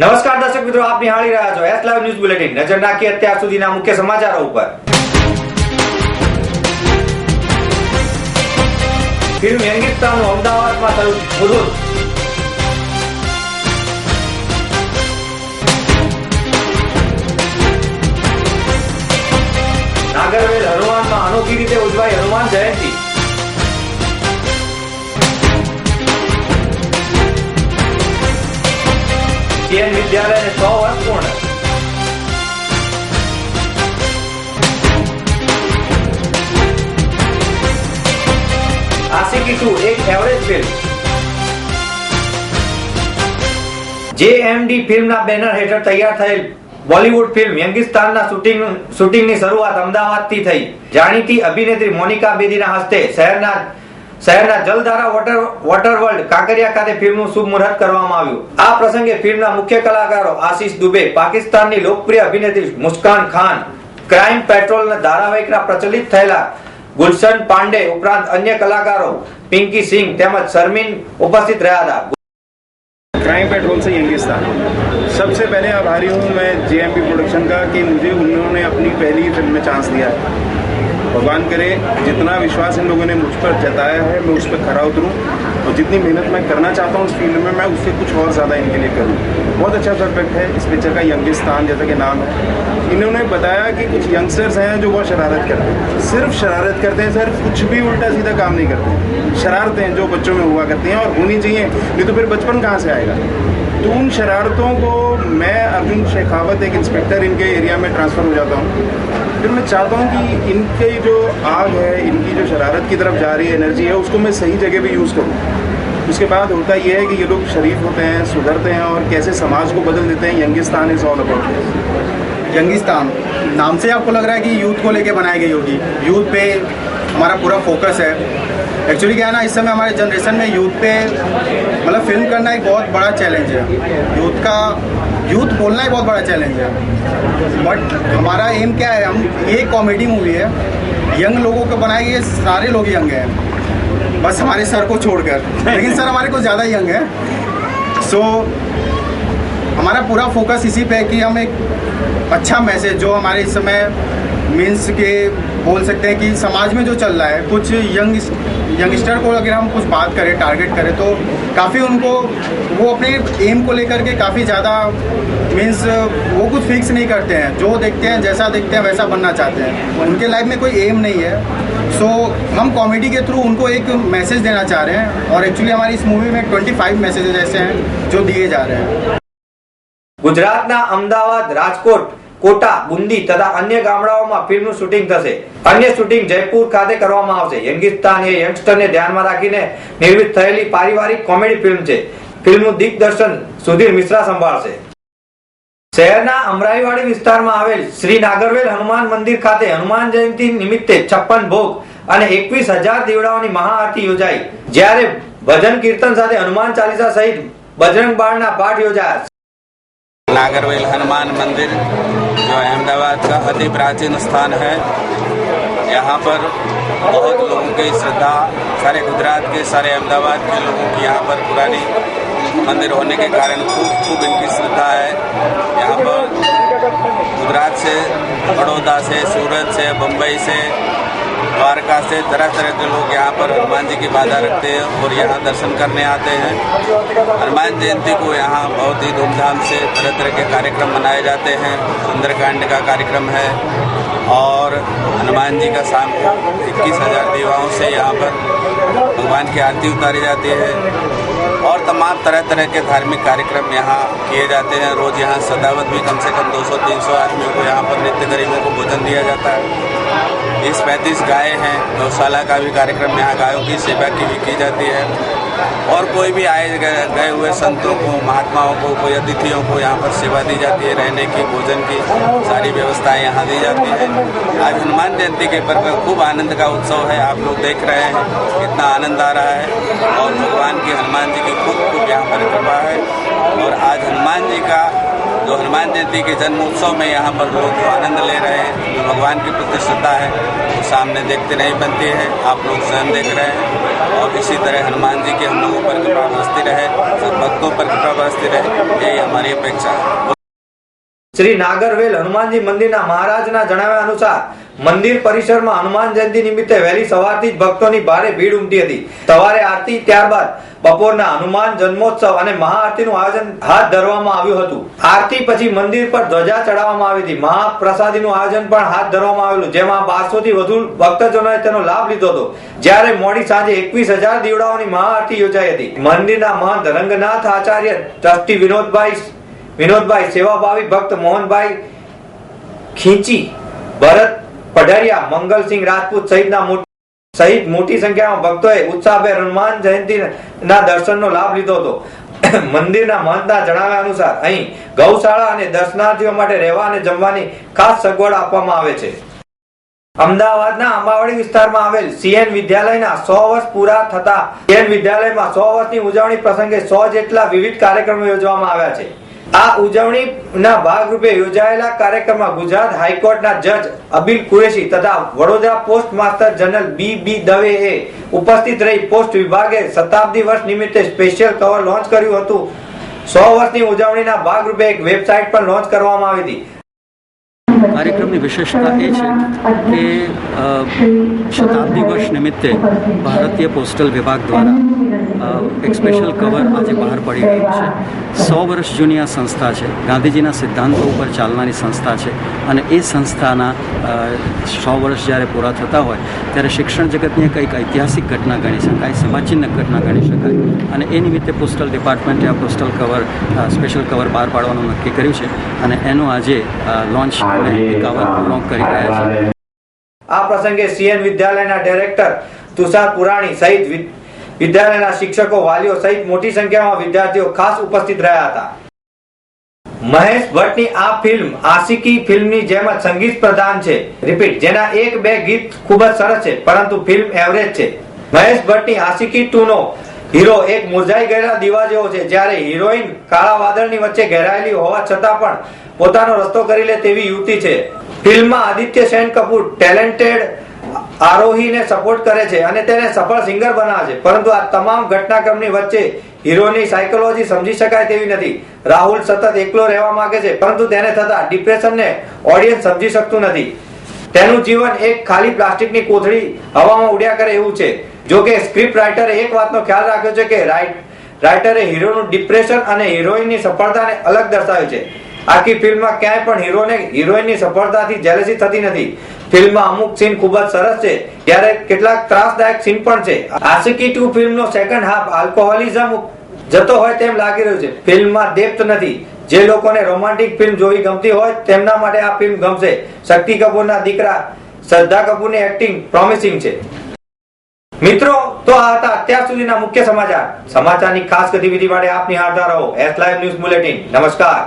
નમસ્કાર દર્શક મિત્રો, આપ નિહાળી રહ્યા છો એસ લાઈવ ન્યૂઝ બુલેટિન નજર નાખીએ અત્યાર સુધીના મુખ્ય સમાચારો ઉપર. ફિલ્મ યંગિસ્તાનનું અમદાવાદમાં થયું હુદુદ નાગરવેલ હનુમાનમાં અનોખી રીતે ઉજવાઈ હનુમાન જયંતિ. કેન વિદ્યાલયને સો વર્ષ પૂર્ણ આશિકી ટુ એક એવરેજ ફિલ્મ જેએમડી ફિલ્મના બેનર હેઠળ તૈયાર થયેલ બોલિવૂડ ફિલ્મ યંગિસ્તાનના શૂટિંગ શૂટિંગની શરૂઆત અમદાવાદથી થઈ. જાણીતી અભિનેત્રી મોનિકા બેદીના હસ્તે શહેરના શહેરના Jaldhara water water world Kankaria ખાતે ફિલ્મનું શુભ મુહૂર્ત કરવામાં આવ્યું આ પ્રસંગે ફિલ્મના મુખ્ય કલાકારો આશિષ દુબે પાકિસ્તાનની લોકપ્રિય અભિનેત્રી મુસ્કાન ખાન ક્રાઇમ પેટ્રોલના ધારાવાહિકના પ્રચલિત થયેલા ગુલશન પાંડે ઉપરાંત અન્ય કલાકારો પિંકી સિંહ તેમજ શર્મિન ઉપસ્થિત રહ્યા હતા क्राइम पेट्रोल से यंगिस्तान सबसे पहले आभारी हूँ मैं जेएमपी प्रोडक्शन का कि मुझे उन्होंने अपनी पहली फिल्म में चांस दिया है भगवान करे, जितना विश्वास इन लोगों ने मुझ पर जताया है, मैं उस पर खरा उतरूँ और जितनी मेहनत मैं करना चाहता हूँ उस फ़ील्ड में, मैं उससे कुछ और ज़्यादा इनके लिए करूँ। बहुत अच्छा सब्जेक्ट है, इस पिक्चर का यंगिस्तान जैसा कि नाम है। इन्होंने बताया कि कुछ यंगस्टर्स हैं जो बहुत शरारत करते हैं। सिर्फ़ शरारत करते हैं सर कुछ भी उल्टा सीधा काम नहीं करते शरारतें जो बच्चों में हुआ करती हैं और होनी चाहिए, नहीं तो फिर बचपन कहाँ से आएगा? तो उन शरारतों को मैं शेखावत एक इंस्पेक्टर इनके एरिया में ट्रांसफ़र हो जाता हूँ। फिर मैं चाहता हूँ कि इनकी जो आग है, इनकी जो शरारत की तरफ़ जा रही है एनर्जी है, उसको मैं सही जगह पे यूज़ करूँ। उसके बाद होता यह है कि ये लोग शरीफ होते हैं, सुधरते हैं और कैसे समाज को बदल देते हैं, Youngistan is all about Youngistan, नाम से आपको लग रहा है कि यूथ को लेके बनाई गई होगी। यूथ पे हमारा पूरा फोकस है। एक्चुअली क्या है ना, इस समय हमारे जनरेशन में यूथ पे मतलब फ़िल्म करना एक बहुत बड़ा चैलेंज है। यूथ का यूथ बोलना एक बहुत बड़ा चैलेंज है। बट हमारा एम क्या है? हम ये कॉमेडी मूवी है। यंग लोगों को बनाए ये सारे लोग यंग हैं। बस हमारे सर को छोड़कर। लेकिन सर हमारे को ज़्यादा यंग है। सो so, हमारा पूरा फोकस इसी पे है कि हम एक अच्छा मैसेज जो हमारे इस समय मीन्स के बोल सकते हैं कि समाज में जो चल रहा है कुछ यंग यंगस्टर को अगर हम कुछ बात करें टारगेट करें तो काफ़ी उनको वो अपने एम को लेकर के काफ़ी ज़्यादा मीन्स वो कुछ फिक्स नहीं करते हैं। जो देखते हैं जैसा देखते हैं वैसा बनना चाहते हैं। उनके लाइफ में कोई एम नहीं है। सो so, हम कॉमेडी के थ्रू उनको एक मैसेज देना चाह रहे हैं और एक्चुअली हमारी इस मूवी में 25 मैसेजेस ऐसे हैं जो दिए जा रहे हैं। गुजरात ना अहमदाबाद राजकोट। કોટા, બુંદી તથા અન્ય ગામડાઓમાં ફિલ્મનું શૂટિંગ થશે. અન્ય શૂટિંગ જયપુર ખાતે કરવામાં આવશે. યંગિસ્તાન એ યંગસ્ટરને ધ્યાનમાં રાખીને નિર્મિત થયેલી પારિવારિક કોમેડી ફિલ્મ છે. ફિલ્મનું દિગ્દર્શન સુધીર મિશ્રા સંભાળશે. શહેરના અમરાઈવાડી વિસ્તારમાં આવેલ શ્રી નાગરવેલ હનુમાન મંદિર ખાતે હનુમાન જયંતિ નિમિત્તે છપ્પન ભોગ અને એકવીસ હજાર દીવડાઓની મહાઆરતી યોજાઈ. જ્યારે ભજન કીર્તન સાથે હનુમાન ચાલીસા સહિત બજરંગ બાળના પાઠ યોજાયા. नागरवेल हनुमान मंदिर, जो अहमदाबाद का अति प्राचीन स्थान है। यहाँ पर बहुत लोगों की श्रद्धा, सारे गुजरात के, सारे अहमदाबाद के लोगों की यहाँ पर पुरानी मंदिर होने के कारण खूब खूब इनकी श्रद्धा है। यहाँ पर गुजरात से, बड़ौदा से, सूरत से, बम्बई से द्वारका से तरह तरह के लोग यहाँ पर हनुमान जी की बाधा रखते हैं और यहाँ दर्शन करने आते हैं। हनुमान जयंती को यहाँ बहुत ही धूमधाम से तरह तरह के कार्यक्रम मनाए जाते हैं। सुंदरकांड का कार्यक्रम है और हनुमान जी का शाम को इक्कीस हज़ार दीवाओं से यहाँ पर भगवान की आरती उतारी जाती है और तमाम तरह तरह के धार्मिक कार्यक्रम यहाँ किए जाते हैं। रोज यहाँ सदावत भी कम से कम 200-300 आदमियों को यहाँ पर नित्य गरीबों को भोजन दिया जाता है। बीस पैंतीस गाय हैं। गौशाला का भी कार्यक्रम यहाँ गायों की सेवा की भी की जाती है। और कोई भी आए गए हुए संतों को, महात्माओं को, कोई अतिथियों को यहाँ पर सेवा दी जाती है। रहने की, भोजन की सारी व्यवस्थाएँ यहाँ दी जाती है। आज हनुमान जयंती के पर खूब आनंद का उत्सव है। आप लोग देख रहे हैं, कितना आनंद आ रहा है। और भगवान की हनुमान जी की खूब खूब यहाँ पर कृपा है। और आज हनुमान जी का जो हनुमान जयंती के जन्मोत्सव में यहाँ पर लोग जो आनंद ले रहे हैं जो भगवान की प्रति श्रद्धा है वो सामने देखते नहीं बनती है आप लोग स्वयं देख रहे हैं और इसी तरह हनुमान जी की हम लोगों पर कृपा बरसती रहे सब भक्तों पर कृपा बरसती रहे यही हमारी अपेक्षा है શ્રી નાગરવેલ હનુમાનજી મંદિરના મહારાજના જણાવ્યા અનુસાર મંદિર પરિસરમાં હનુમાન જયંતિ નિમિત્તે વહેલી સવારથી જ ભક્તોની ભારે ભીડ ઉમટી હતી સવારે આરતી ત્યારબાદ બપોરના હનુમાન જન્મોત્સવ અને મહાઆરતીનું આયોજન હાથ ધરવામાં આવ્યું હતું. આરતી પછી મંદિર પર ધ્વજા ચડાવવામાં આવી હતી. મહાપ્રસાદીનું આયોજન પણ હાથ ધરવામાં આવેલું. જેમાં બારસો થી વધુ ભક્તજનોએ તેનો લાભ લીધો હતો. જ્યારે મોડી સાંજે એકવીસ હજાર દીવડાઓની મહાઆરતી યોજાઈ હતી. મંદિરના મહંત રંગનાથ આચાર્ય ટ્રસ્ટી વિનોદભાઈ વિનોદભાઈ સેવાભાવી ભક્ત મોહનભાઈ ખીંચી, ભરત પઢારિયા, મંગલસિંહ રાજપૂત સહિતના સહિત મોટી સંખ્યામાં ભક્તોએ ઉત્સાહભેર હનુમાન જયંતિના દર્શનનો લાભ લીધો હતો. મંદિરના મહંતના જણાવ્યા અનુસાર અહીં ગૌશાળા અને દર્શનાર્થીઓ માટે રહેવા અને જમવાની ખાસ સગવડ આપવામાં આવે છે. અમદાવાદના અંબાવાડી વિસ્તારમાં આવેલ સીએન વિદ્યાલયના સો વર્ષ પૂરા થતા સીએન વિદ્યાલયમાં સો વર્ષની ઉજવણી પ્રસંગે સો જેટલા વિવિધ કાર્યક્રમો યોજવામાં આવ્યા છે. આ ઉજવણીના ભાગરૂપે યોજાયેલા કાર્યક્રમમાં ગુજરાત હાઈકોર્ટના જજ અબિલ કુરેશી તથા Vadodara post master general B B દવેએ ઉપસ્થિત રહી પોસ્ટ વિભાગે શતાબ્દી વર્ષ નિમિત્તે સ્પેશિયલ કવર લોન્ચ કર્યું હતું. સો વર્ષની ઉજવણીના ભાગરૂપે એક વેબસાઇટ પણ લોન્ચ કરવામાં આવી હતી. કાર્યક્રમની વિશેષતા એ છે કે શતાબ્દી વર્ષ નિમિત્તે ભારતીય પોસ્ટલ વિભાગ દ્વારા એક સ્પેશિયલ કવર આજે બહાર પડી રહ્યું છે. સો વર્ષ જૂની આ સંસ્થા છે. ગાંધીજીના સિદ્ધાંતો ઉપર ચાલનારી સંસ્થા છે અને એ સંસ્થાના સો વર્ષ જ્યારે પૂરા થતા હોય ત્યારે શિક્ષણ જગતની કંઈક ઐતિહાસિક ઘટના ગણી શકાય સમાજચિહ્ન ઘટના ગણી શકાય. અને એ નિમિત્તે પોસ્ટલ ડિપાર્ટમેન્ટે આ પોસ્ટલ કવર સ્પેશિયલ કવર બહાર પાડવાનું નક્કી કર્યું છે અને એનું આજે લોન્ચ કવર લોન્ચ કરી રહ્યા છે. આ પ્રસંગે સીએન વિદ્યાલયના ડાયરેક્ટર તુષાર પુરાણી સહિત વિદ્યાલયના શિક્ષકો વાલીઓ સહિત મોટી સંખ્યામાં વિદ્યાર્થીઓ ખાસ ઉપસ્થિત રહ્યા હતા. મહેશ ભટ્ટની આ ફિલ્મ આશિકી ફિલ્મની જેમ જ સંગીત પ્રધાન છે. રિપીટ, જેના એક બે ગીત ખૂબ જ સરસ છે, પરંતુ ફિલ્મ એવરેજ છે. મહેશ ભટ્ટની આશિકી ટુ નો હીરો એક મુરઝાઈ ગયેલા દીવા જેવો છે, જ્યારે હિરોઈન કાળા વાદળની વચ્ચે ઘેરાયેલી હોવા છતાં પણ પોતાનો રસ્તો કરી લે તેવી યુવતી છે. ફિલ્મમાં આદિત્ય સેન કપૂર ટેલેન્ટેડ આરોહીને સપોર્ટ કરે છે અને તેને સફળ સિંગર બનાવે છે. પરંતુ આ તમામ ઘટનાક્રમની વચ્ચે હીરોની સાયકોલોજી સમજી શકાય તેવી નથી. રાહુલ સતત એકલો રહેવા માંગે છે, પરંતુ તેને થતા ડિપ્રેશનને ઓડિયન્સ સમજી શકતું નથી. તેનું જીવન એક ખાલી પ્લાસ્ટિકની કોથળી હવામાં ઉડ્યા કરે એવું છે. જો કે સ્ક્રિપ્ટ રાઇટરે એક વાતનો ખ્યાલ રાખ્યો છે કે રાઇટ રાઇટરે હીરોનું ડિપ્રેશન અને હિરોઈનની સફળતાને અલગ દર્શાવ્યું છે. આખી ફિલ્મમાં ક્યાંય પણ હીરોને હિરોઈનની સફળતાથી જેલેસી થતી નથી. ફિલ્મમાં અમુક સીન ખૂબ જ સરસ છે. ત્યારે કેટલાક ત્રાસદાયક સીન પણ છે. આશિકી ટુ ફિલ્મનો સેકન્ડ હાફ આલ્કોહોલિઝમ જતો હોય તેમ લાગી રહ્યું છે. ફિલ્મમાં ડેપ્થ નથી. જે લોકોને રોમાન્ટિક ફિલ્મ જોવી ગમતી હોય તેમના માટે આ ફિલ્મ ગમશે. શક્તિ કપૂરના દીકરા શ્રદ્ધા કપૂરની એક્ટિંગ પ્રોમિસિંગ છે. મિત્રો, તો આ હતા અત્યાર સુધીના મુખ્ય સમાચાર. સમાચારની ખાસ ગતિવિધિ માટે આપ નિહાળતા રહો. એસ લાઈવ ન્યૂઝ બુલેટિન નમસ્કાર.